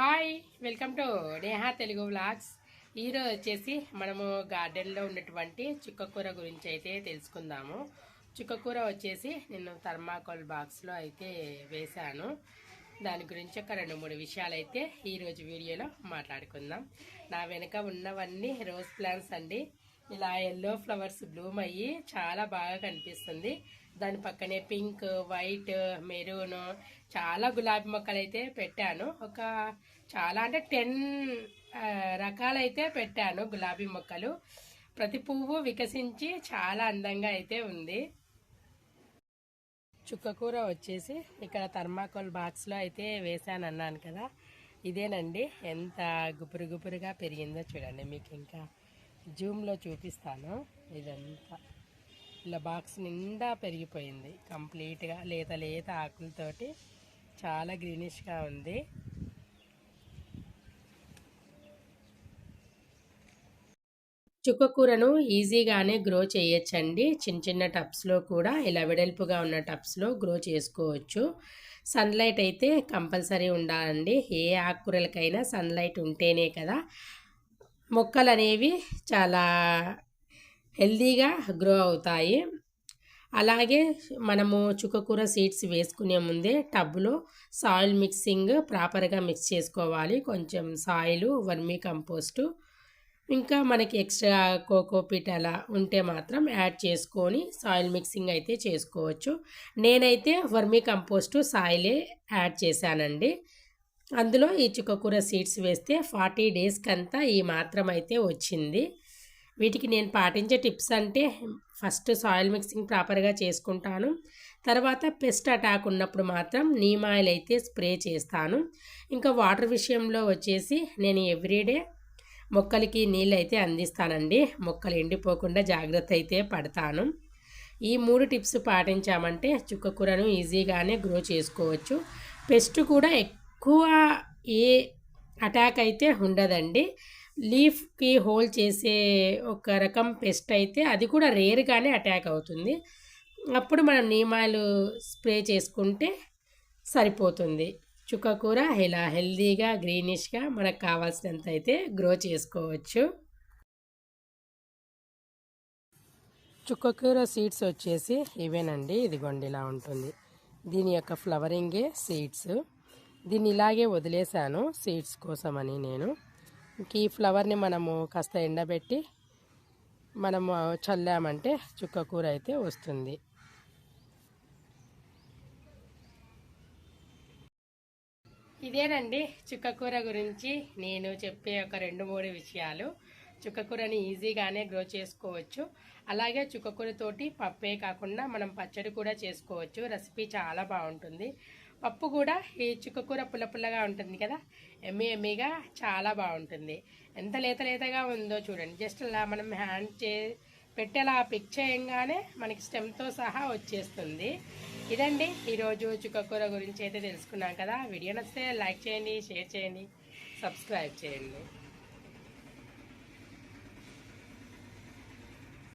Hi welcome to Neha Telugu vlogs. ఈరోజు వచ్చేసి మనము గార్డెన్లో ఉన్నటువంటి చుక్కకూర గురించి అయితే తెలుసుకుందాము. చుక్కకూర వచ్చేసి నేను థర్మాకోల్ బాక్స్లో అయితే వేశాను. దాని గురించి ఒక రెండు మూడు విషయాలు అయితే ఈరోజు వీడియోలో మాట్లాడుకుందాం. నా వెనుక ఉన్నవన్నీ రోజ్ ప్లాంట్స్ అండి. ఇలా ఎల్లో ఫ్లవర్స్ బ్లూమ్ అయ్యి చాలా బాగా కనిపిస్తుంది. దాని పక్కనే పింక్ వైట్ మెరూన్ చాలా గులాబీ మొక్కలు అయితే పెట్టాను. ఒక చాలా అంటే టెన్ రకాలైతే పెట్టాను గులాబీ మొక్కలు. ప్రతి పువ్వు వికసించి చాలా అందంగా అయితే ఉంది. చుక్కకూర వచ్చేసి ఇక్కడ థర్మాకోల్ బాక్స్లో అయితే వేసాను అన్నాను కదా. ఇదేనండి ఎంత గుపురు గుపురుగా పెరిగిందో చూడండి మీకు ఇంకా. జూమ్లో చూపిస్తాను. ఇదంతా. ఇలా బాక్స్ నిండా పెరిగిపోయింది. కంప్లీట్గా లేత లేత ఆకులతోటి చాలా గ్రీనిష్గా ఉంది. చుక్కకూరను ఈజీగానే గ్రో చేయొచ్చండి. చిన్న చిన్న టబ్స్లో కూడా ఇలా వెడల్పుగా ఉన్న టబ్స్లో గ్రో చేసుకోవచ్చు. సన్లైట్ అయితే కంపల్సరీ ఉండాలండి. ఏ ఆకుకూరలకైనా సన్లైట్ ఉంటేనే కదా మొక్కలు అనేవి చాలా హెల్దీగా గ్రో అవుతాయి. అలాగే మనము చుక్కకూర సీడ్స్ వేసుకునే ముందే టబ్లో సాయిల్ మిక్సింగ్ ప్రాపర్గా మిక్స్ చేసుకోవాలి. కొంచెం సాయిల్ వర్మీ కంపోస్టు ఇంకా మనకి ఎక్స్ట్రా కోకోపీట్ అలా ఉంటే మాత్రం యాడ్ చేసుకొని సాయిల్ మిక్సింగ్ అయితే చేసుకోవచ్చు. నేనైతే వర్మీ కంపోస్టు సాయిలే యాడ్ చేశానండి. అందులో ఈ చుక్కకూర సీడ్స్ వేస్తే ఫార్టీ డేస్కి అంతా ఈ మాత్రం అయితే వచ్చింది. వీటికి నేను పాటించే టిప్స్ అంటే ఫస్ట్ సాయిల్ మిక్సింగ్ ప్రాపర్గా చేసుకుంటాను. తర్వాత పెస్ట్ అటాక్ ఉన్నప్పుడు మాత్రం నీమ్ ఆయిల్ అయితే స్ప్రే చేస్తాను. ఇంకా వాటర్ విషయంలో వచ్చేసి నేను ఎవ్రీడే మొక్కలకి నీళ్ళు అయితే అందిస్తానండి. మొక్కలు ఎండిపోకుండా జాగ్రత్త అయితే పడతాను. ఈ మూడు టిప్స్ పాటించామంటే చుక్కకూరను ఈజీగానే గ్రో చేసుకోవచ్చు. పెస్ట్ కూడా ఎక్కువ ఏ అటాక్ అయితే ఉండదండి. లీఫ్కి హోల్ చేసే ఒక రకం పెస్ట్ అయితే అది కూడా రేర్గానే అటాక్ అవుతుంది. అప్పుడు మనం నియమాలు స్ప్రే చేసుకుంటే సరిపోతుంది. చుక్కకూర ఇలా హెల్దీగా గ్రీనిష్గా మనకు కావాల్సినంత అయితే గ్రో చేసుకోవచ్చు. చుక్కకూర సీడ్స్ వచ్చేసి ఇవేనండి. ఇదిగోండి ఇలా ఉంటుంది. దీని యొక్క ఫ్లవరింగే సీడ్స్ దీన్ని ఇలాగే వదిలేశాను సీడ్స్ కోసమని నేను. ఇంక ఈ ఫ్లవర్ని మనము కాస్త ఎండబెట్టి మనము చల్లామంటే చుక్క కూర అయితే వస్తుంది. ఇదేనండి చుక్కకూర గురించి నేను చెప్పే ఒక రెండు మూడు విషయాలు. చుక్కకూరని ఈజీగానే గ్రో చేసుకోవచ్చు. అలాగే చుక్కకూరతోటి పప్పే కాకుండా మనం పచ్చడి కూడా చేసుకోవచ్చు. రెసిపీ చాలా బాగుంటుంది. పప్పు కూడా ఈ చుక్కకూర పుల్ల పుల్లగా ఉంటుంది కదా? ఎమ్మి ఎమ్మిగా చాలా బాగుంటుంది. ఎంత లేత లేతగా ఉందో చూడండి. జస్ట్ అలా మనం హ్యాండ్ చే పెట్టేలా పిక్ చేయంగానే మనకి స్టెమ్తో సహా వచ్చేస్తుంది. ఇదండి ఈరోజు చుక్కకూర గురించి అయితే తెలుసుకున్నాం కదా. వీడియో నచ్చితే లైక్ చేయండి షేర్ చేయండి సబ్స్క్రైబ్ చేయండి.